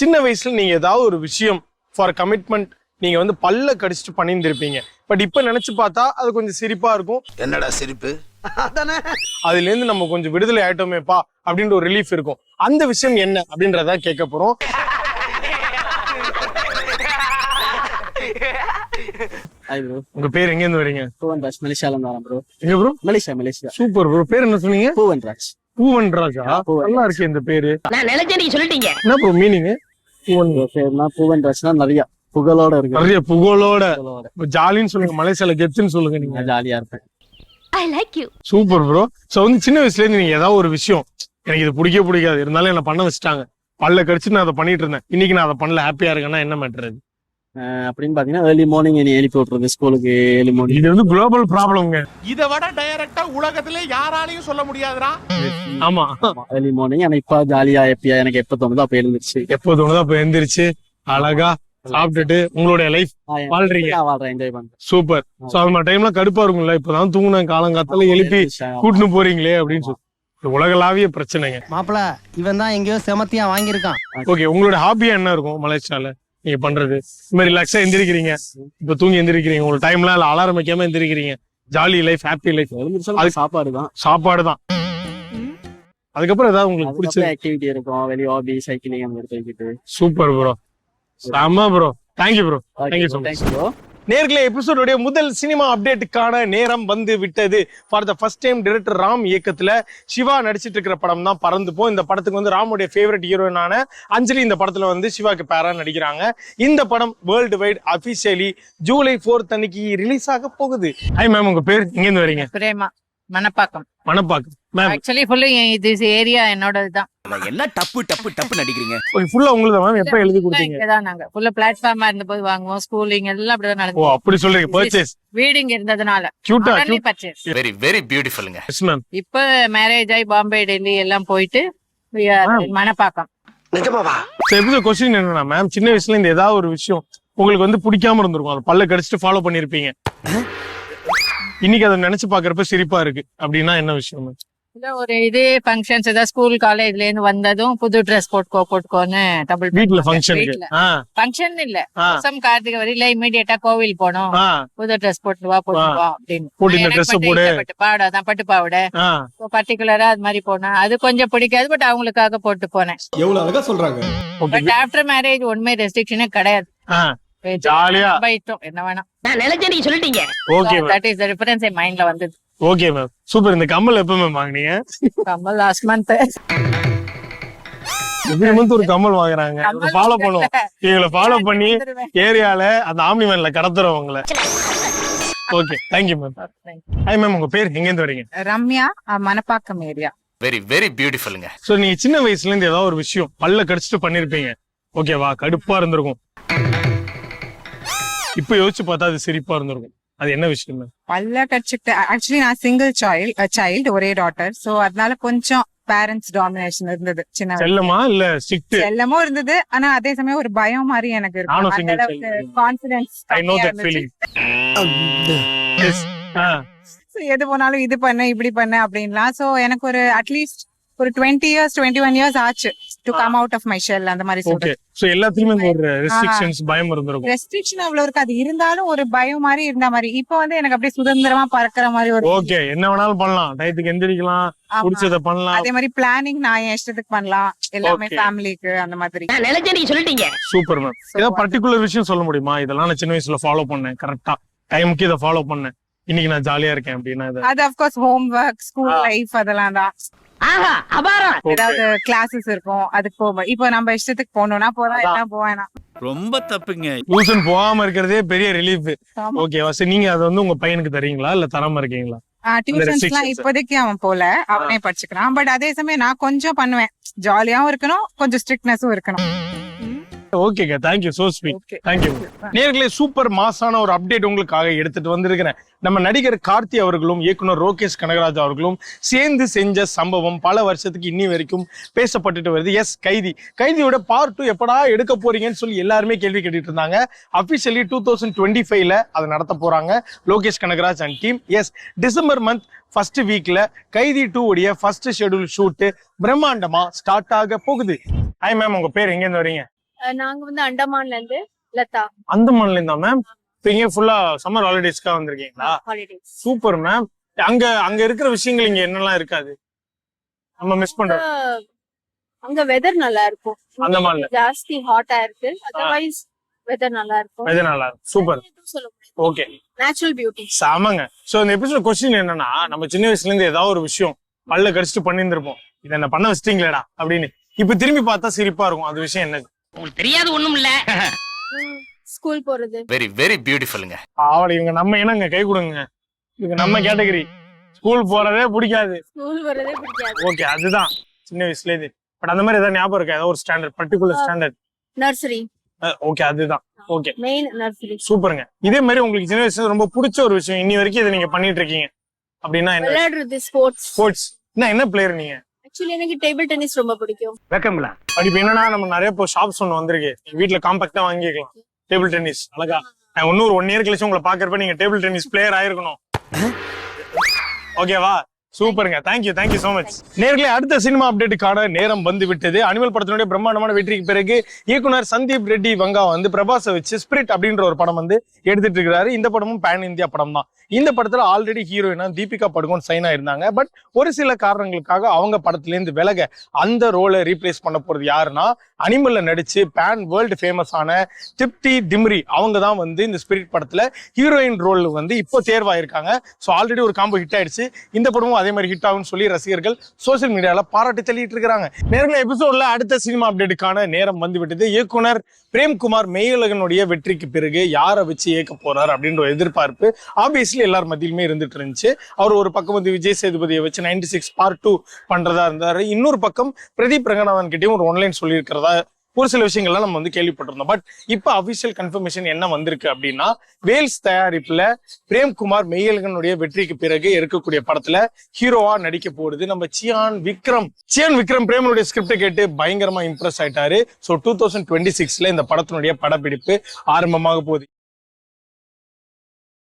சின்ன வயசுல நீங்க ஏதாவது ஒரு விஷயம் ஃபார் கமிட்மெண்ட் நீங்க வந்து பல்ல கடிச்சிட்டு பண்ணியிருந்திருப்பீங்க. பட் இப்ப நினைச்சு பார்த்தா அது கொஞ்சம் சிரிப்பா இருக்கும். என்னடா சிரிப்பு? அதுல இருந்து நம்ம கொஞ்சம் விடுதலை ஆயிட்டோமேப்பா அப்படின்ற ஒரு ரிலீஃப் இருக்கும். அந்த விஷயம் என்ன அப்படின்றத கேட்க போறோம். உங்க பேர் எங்க இருந்து வரீங்க பூவன் ராஜ் மலேசியால இருந்து வரேன் ப்ரோ எங்க bro Malaysia Malaysia super bro பேர் என்ன சொன்னீங்க? பூவன் ராஜ் பூவன் ராஜா? நல்லா இருக்கு இந்த பேரு. நான் நினைச்சேன் நீங்க சொல்லிட்டீங்க. என்ன ப்ரோ மீனிங் பூவன் பேர்னா பூவன் ராஜ்னா நிறைய புகழோட இருக்கு. நிறைய புகழோட. ஜாலின்னு சொல்லுங்க மலேசியால கெத்துன்னு சொல்லுங்க நீங்க. ஜாலியா இருப்பேன். I like you super bro so வந்து சின்ன வயசுல இருந்து நீங்க ஏதாவது ஒரு விஷயம் எனக்கு இது பிடிக்கவே பிடிக்காது. இருந்தாலும் என்ன பண்ண வச்சுட்டாங்க. பல்ல கடிச்சு நான் அதை பண்ணிட்டு இருந்தேன். இன்னைக்கு நான் அதை பண்ணல. ஹாப்பியா இருக்கேன்னா என்ன மேட்டர் அப்படின்னு பாத்தீங்கன்னா ஏர்லி மார்னிங் என்னை எழுப்பி விட்டுறது ஸ்கூலுக்கு ஏர்லி மார்னிங் இது வந்து குளோபல் ப்ராப்ளம்ங்க இதை விட டைரக்டா உலகத்திலே யாராலையும் சொல்ல முடியாதுடா. ஆமா. ஏர்லி மார்னிங் ஆனா இப்ப ஜாலியா ஹாப்பியா எனக்கு எப்ப தோணுதோ அப்ப எழுந்துருச்சு. எப்போ தோணுதோ அப்ப எந்திரிச்சு அழகா சாப்பிட்டுட்டு உங்களுடைய லைஃப் வாழ்றீங்க. என்ஜாய் சூப்பர் சோ மாதிரி டைம்ல கடுப்பா இருக்கும்ல. இப்பதான் தூங்குன காலங்காத்தால எழுப்பி கூட்டின்னு போறீங்களே அப்படின்னு சொல்லி. இது உலகளாவிய பிரச்சனைங்க. மாப்பிள இவன் தான் எங்கேயோ செமத்தியா வாங்கியிருக்கான். ஓகே உங்களோட ஹாபியா என்ன இருக்கும் மலேசியால? நீங்க பண்றது. இந்த மாதிரி ரிலாக்ஸா எந்திரிக்கிறீங்க. இப்ப தூங்கி எந்திரிக்கிறீங்க. உங்களுக்கு டைம்ல இல்ல அலாரம் வைக்காம எந்திரிக்கிறீங்க. ஜாலி லைஃப் ஹாப்பி லைஃப் சாப்பாடு தான் சாப்பாடு தான். அதுக்கப்புறம் ஏதாவது உங்களுக்கு பிடிச்சது? ஆக்டிவிட்டி இருக்கும். வெளியே ஹாபி சைக்கிளிங் அந்த சூப்பர் ப்ரோ செம்ம bro thank you bro thank you so much bro நேர்களே எபிசோடுடைய முதல் சினிமா அப்டேட்டுக்கான நேரம் வந்து விட்டது. For the first time director Ram இயக்கத்துல சிவா நடிச்சிட்டு இருக்கிற படம் தான் பறந்துப்போம் இந்த படத்துக்கு வந்து ராமுடைய ஃபேவரட் ஹீரோயினான அஞ்சலி இந்த படத்துல வந்து சிவாக்கு பேரா நடிக்கிறாங்க. இந்த படம் world wide officially July fourth அன்னைக்கு ரிலீஸ் ஆக போகுது. ஹாய் மேம் உங்க பேர்? எங்க இருந்து வரீங்க? Prema. Manapakkam. Manapakkam. Ma'am actually full இது ஏரியா என்னோடது தான் என்ன டப்பு டப்பு டப்பு நடிக்கிறீங்க ஃபுல்லா உங்களுக்கு மேம் எப்ப எழுதி கொடுத்தீங்க? இங்கதான் நாங்க. ஃபுல்லா பிளாட்ஃபார்மா இருந்த போது வாங்குவோம். ஸ்கூலிங் எல்லாம் அப்படிதான் ஓ அப்படி சொல்றீங்க பர்ச்சேஸ் வீடு இங்க இருந்ததுனால. கியூட்டா பர்ச்சேஸ் வெரி வெரி பியூட்டிஃபுல்லுங்க எஸ் மேம் இப்ப மேரேஜ் ஆகி பாம்பே டெல்லி எல்லாம் போயிட்டு நிஜமாவா? எபிசோட் கொஸ்டின் என்னன்னா மேம் சின்ன வயசுல இந்த ஏதாவது ஒரு விஷயம் உங்களுக்கு வந்து பிடிக்காம இருந்திருக்கும். அது பல்ல கடிச்சிட்டு ஃபாலோ பண்ணிருப்பீங்க. இன்னைக்கு அதை நினைச்சு பாக்குறப்ப சிரிப்பா இருக்கு. அப்படின்னா என்ன விஷயம் ஒரு இது ஃபங்க்ஷன்ஸ் ஏதாவது ஸ்கூல் காலேஜ்ல இருந்து வந்ததும் புது ட்ரெஸ் போட்டுக்கோ போட்டுக்கோன்னு டபுள் வீட்ல ஆ. ஃபங்க்ஷன் இல்ல. வருஷம் கார்த்திகை வரையில இமீடியட்டா கோவில் போனோம். புது ட்ரெஸ் போட்டு வா போட்டு வா அப்படின்னு. போடு. இந்த பட்டு பாவாடை தான் பட்டு பாவாடை பர்டிகுலரா அது மாதிரி போனேன். அது கொஞ்சம் பிடிக்காது பட் அவங்களுக்காக போட்டு போனேன். எவ்வளவு அழகா சொல்றாங்க. பட் ஆஃப்டர் மேரேஜ் உண்மை ரெஸ்ட்ரிக்ஷனே கிடையாது. ஜாலியா. என்ன வேணாம். நான் நினைச்சேன் நீங்க சொல்லிட்டீங்க. Okay that is the difference என் மைண்ட்ல வந்தது. ஓகே மேம் சூப்பர் இந்த கம்மல் எப்ப மேம் வாங்குனீங்க? கமல் லாஸ்ட் மந்த் எவ்ரி மந்த் ஒரு கம்மல் வாங்குறாங்க. ஃபாலோ பண்ணுவோம். இவங்களை ஃபாலோ பண்ணி ஏரியால அந்த ஆம்னி வேன்ல கடத்துறோம் உங்களை. Okay thank you ma'am hi ma'am உங்க பேர் எங்க இருந்து வரீங்க? Ramya Manapakkam area very very பியூட்டிஃபுல்லுங்க so நீங்க சின்ன வயசுல இருந்து ஏதாவது ஒரு விஷயம் பல்ல கடிச்சிட்டு பண்ணிருப்பீங்க. ஓகேவா கடுப்பா இருந்திருக்கும். இப்ப யோசிச்சு பார்த்தா அது சிரிப்பா இருந்திருக்கும். அது என்ன விஷயம் பல்ல கடிச்சுக்கிட்டு. ஆக்சுவலி நான் சிங்கிள் சைல்ட் சைல்டு ஒரே டாட்டர் சோ அதனால கொஞ்சம் பேரண்ட்ஸ் டாமினேஷன் இருந்தது சின்ன. செல்லமா? இல்ல ஸ்ட்ரிக்ட் செல்லமும் இருந்தது. ஆனா அதே சமயம் ஒரு பயம் மாதிரி எனக்கு இருக்கும். அந்த அளவுக்கு. Confidence I know that feeling எது போனாலும் இது பண்ண இப்படி பண்ண அப்படின்லாம். சோ எனக்கு ஒரு அட்லீஸ்ட் ஒரு twenty years twenty one years ஆச்சு to come out of my shell அந்த மாதிரி ஓகே சொல்றேன் சோ எல்லாத்துலயுமே ஒரு ரெஸ்ட்ரிக்ஷன்ஸ் பயம் இருந்திருக்கும். ரெஸ்ட்ரிக்ஷன் அவ்வளவு இருக்கு. அது இருந்தாலும் ஒரு பயம் மாதிரி இருந்த மாதிரி. இப்போ வந்து எனக்கு அப்படியே சுதந்திரமா பறக்கிற மாதிரி ஒரு ஓகே என்ன வேணாலும் பண்ணலாம். டயத்துக்கு எந்திரிக்கலாம். பிடிச்சத பண்ணலாம். அதே மாதிரி பிளானிங் நான் என் இஷ்டத்துக்கு பண்ணலாம். எல்லாமே. ஃபேமிலிக்கு அந்த மாதிரி. நான் நினைச்சேன் நீங்க சொல்லிட்டீங்க. சூப்பர் மேம் ஏதாவது பர்டிகுலர் விஷயம் சொல்ல முடியுமா? இதெல்லாம் நான் சின்ன வயசுல ஃபாலோ பண்ணேன். கரெக்டா டைமுக்கு இதை ஃபாலோ பண்ணேன். இன்னைக்கு நான் ஜாலியா இருக்கேன் அப்படின்னா அது of course home work school life அதெல்லாம் தான். ஏதாவது கிளாஸஸ் இருக்கும் அதுக்கு போவேன் இப்போ நம்ம இஷ்டத்துக்கு போகணும்னா போறோம். என்ன போவேனா ரொம்ப தப்புங்க. டியூஷன் போகாம இருக்கிறதே பெரிய ரிலீஃப். ஓகேவா சரி நீங்க அதை வந்து உங்க பையனுக்கு தரீங்களா? இல்ல தராம இருக்கீங்களா? டியூஷன்ஸ் எல்லாம் restrictions. இப்போதைக்கு அவன் போல. அவனே படிச்சுக்கிறான். பட் அதே சமயம் நான் கொஞ்சம் பண்ணுவேன். ஜாலியாவும் இருக்கணும் கொஞ்சம் ஸ்ட்ரிக்ட்னஸும் இருக்கணும். ஓகேங்க. Thank you so sweet. Thank you நேர்களே சூப்பர் மாசான ஒரு அப்டேட் உங்களுக்காக எடுத்துட்டு வந்திருக்கிறேன். நம்ம நடிகர் கார்த்தி அவர்களும் இயக்குனர் ரோகேஷ் கனகராஜ் அவர்களும் சேர்ந்து செஞ்ச சம்பவம் பல வருஷத்துக்கு இன்னி வரைக்கும் பேசப்பட்டுட்டு வருது. எஸ் கைதி. கைதியோட பார்ட் டூ எப்படா எடுக்க போறீங்கன்னு சொல்லி எல்லாருமே கேள்வி கேட்டுட்டு இருந்தாங்க. அபிஷியலி டூ தௌசண்ட் டுவெண்ட்டி ஃபைவ்ல அதை நடத்த போறாங்க Lokesh Kanagaraj and team yes December month first வீக்ல கைதி டூ உடைய ஃபர்ஸ்ட் ஷெட்யூல் ஷூட் பிரம்மாண்டமா ஸ்டார்ட் ஆக போகுது. ஹாய் மேம் உங்க பேர் எங்க இருந்து வரீங்க? நாங்க வந்து அண்டமான்ல இருந்து லதா. அந்த மாநிலம் தான் மேம் இப்போ இங்க ஃபுல்லா சம்மர் ஹாலிடேஸ்க்காக வந்திருக்கீங்களா? ஹாலிடேஸ் சூப்பர் மேம் அங்க அங்க இருக்கிற விஷயங்கள் இங்க என்னெல்லாம் இருக்காது? நம்ம மிஸ் பண்றோம். அங்க வெதர் நல்லா இருக்கும். அந்த மாதிரில. ஜாஸ்தி ஹாட்டா இருக்கு. அதர்வைஸ் வெதர் நல்லா இருக்கும். இது நல்லா இருக்கும். சூப்பர் ஓகே நேச்சுரல் பியூட்டி சாமங்க. சோ இந்த எபிசோட் கொஸ்டின் என்னன்னா நம்ம சின்ன வயசுல இருந்து ஏதாவது ஒரு விஷயம் பல்ல கடிச்சிட்டு பண்ணியிருந்திருப்போம். இதை என்ன பண்ண வச்சிட்டீங்களேடா அப்படின்னு. இப்ப திரும்பி பார்த்தா சிரிப்பா இருக்கும். அது விஷயம் என்னது? உங்களுக்கு தெரியாது ஒண்ணும் இல்ல. ஸ்கூல் போறது. வெரி வெரி பியூட்டிஃபுல்லுங்க அவளை இவங்க நம்ம என்னங்க கை கொடுங்க. இவங்க நம்ம கேட்டகரி. ஸ்கூல் போறதே பிடிக்காது. ஸ்கூல் வரதே பிடிக்காது. ஓகே அதுதான். சின்ன வயசுல இருந்து பட் அந்த மாதிரி ஏதாவது ஞாபகம் இருக்கா? ஏதாவது ஒரு standard particular standard nursery okay அதுதான். ஓகே மெயின் நர்சரி சூப்பருங்க. இதே மாதிரி உங்களுக்கு சின்ன வயசுல ரொம்ப பிடிச்ச ஒரு விஷயம் இன்னி வரைக்கும் இதை நீங்க பண்ணிட்டு இருக்கீங்க. அப்படின்னா என்ன? விளையாடுறது ஸ்போர்ட்ஸ் ஸ்போர்ட்ஸ் என்ன என்ன பிளேயர் நீங்க? ஆக்சுவலி எனக்கு டேபிள் டென்னிஸ் ரொம்ப பிடிக்கும். வெக்கம்ல படிப்பு என்னன்னா நம்ம நிறைய இப்போ ஷாப்ஸ் ஒன்று வந்திருக்கு. வீட்ல காம்பாக்டா வாங்கிக்கலாம் டேபிள் டென்னிஸ் அழகா. நான் இன்னொரு ஒன் இயர் கழிச்சு உங்களை பாக்குறப்ப நீங்க டேபிள் டென்னிஸ் பிளேயர் ஆயிருக்கணும். ஓகேவா சூப்பருங்க. தேங்க்யூ தேங்க்யூ சோ மச் நேர்களே அடுத்த சினிமா அப்டேட்டுக்கான நேரம் வந்து விட்டது. அனிமல் படத்தினுடைய பிரம்மாண்டமான வெற்றிக்கு பிறகு இயக்குனர் சந்தீப் ரெட்டி வங்கா வந்து பிரபாஸை வச்சு ஸ்பிரிட் அப்படின்ற ஒரு படம் வந்து எடுத்துட்டு இருக்கிறாரு இந்த படமும் பேன் இந்தியா படம் தான் இந்த படத்துல ஆல்ரெடி ஹீரோயினா தீபிகா படுகோன் சைனா இருந்தாங்க பட் ஒரு சில காரணங்களுக்காக அவங்க படத்துலேருந்து விலக அந்த ரோலை ரீப்ளேஸ் பண்ண போறது யாருன்னா அனிமல்ல நடிச்சு பேன் வேர்ல்டு ஃபேமஸ் ஆன திப்தி திம்ரி அவங்க தான் வந்து இந்த ஸ்பிரிட் படத்துல ஹீரோயின் ரோல் வந்து இப்போ தேர்வாயிருக்காங்க. ஸோ ஆல்ரெடி ஒரு காம்போ ஹிட் ஆயிடுச்சு. இந்த படமும் அதே மாதிரி ஹிட் ஆகும்னு சொல்லி ரசிகர்கள் சோஷியல் மீடியால பாராட்டி தள்ளிட்டு இருக்கிறாங்க. நேரில் எபிசோட்ல அடுத்த சினிமா அப்டேட்டுக்கான நேரம் வந்து விட்டது இயக்குனர் பிரேம்குமார் மெய்யழகனுடைய வெற்றிக்கு பிறகு யாரை வச்சு இயக்க போறார் அப்படின்ற ஒரு எதிர்பார்ப்பு ஆப்வியஸ்லி எல்லார் மத்தியிலுமே இருந்துட்டு இருந்துச்சு. அவர் ஒரு பக்கம் வந்து விஜய் சேதுபதியை வச்சு நைன்டி சிக்ஸ் பார்ட் டூ பண்றதா இருந்தாரு. இன்னொரு பக்கம் பிரதீப் ரங்கநாதன் கிட்டேயும் ஒரு ஒன்லைன் சொல்லியிருக்கிறதா ஒரு சில விஷயங்கள்லாம் நம்ம வந்து கேள்விப்பட்டிருந்தோம். பட் இப்போ அபிஷியல் கன்ஃபர்மேஷன் என்ன வந்திருக்கு அப்படின்னா வேல்ஸ் தயாரிப்புல பிரேம்குமார் மெய்யழகனுடைய வெற்றிக்கு பிறகு இருக்கக்கூடிய படத்துல ஹீரோவா நடிக்க போடுது நம்ம சியான் விக்ரம் சியான் விக்ரம் பிரேமனுடைய ஸ்கிரிப்டை கேட்டு பயங்கரமா இம்ப்ரெஸ் ஆயிட்டாரு. ஸோ டூ தௌசண்ட் டுவெண்ட்டி சிக்ஸ்ல இந்த படத்தினுடைய படப்பிடிப்பு ஆரம்பமாக போகுது.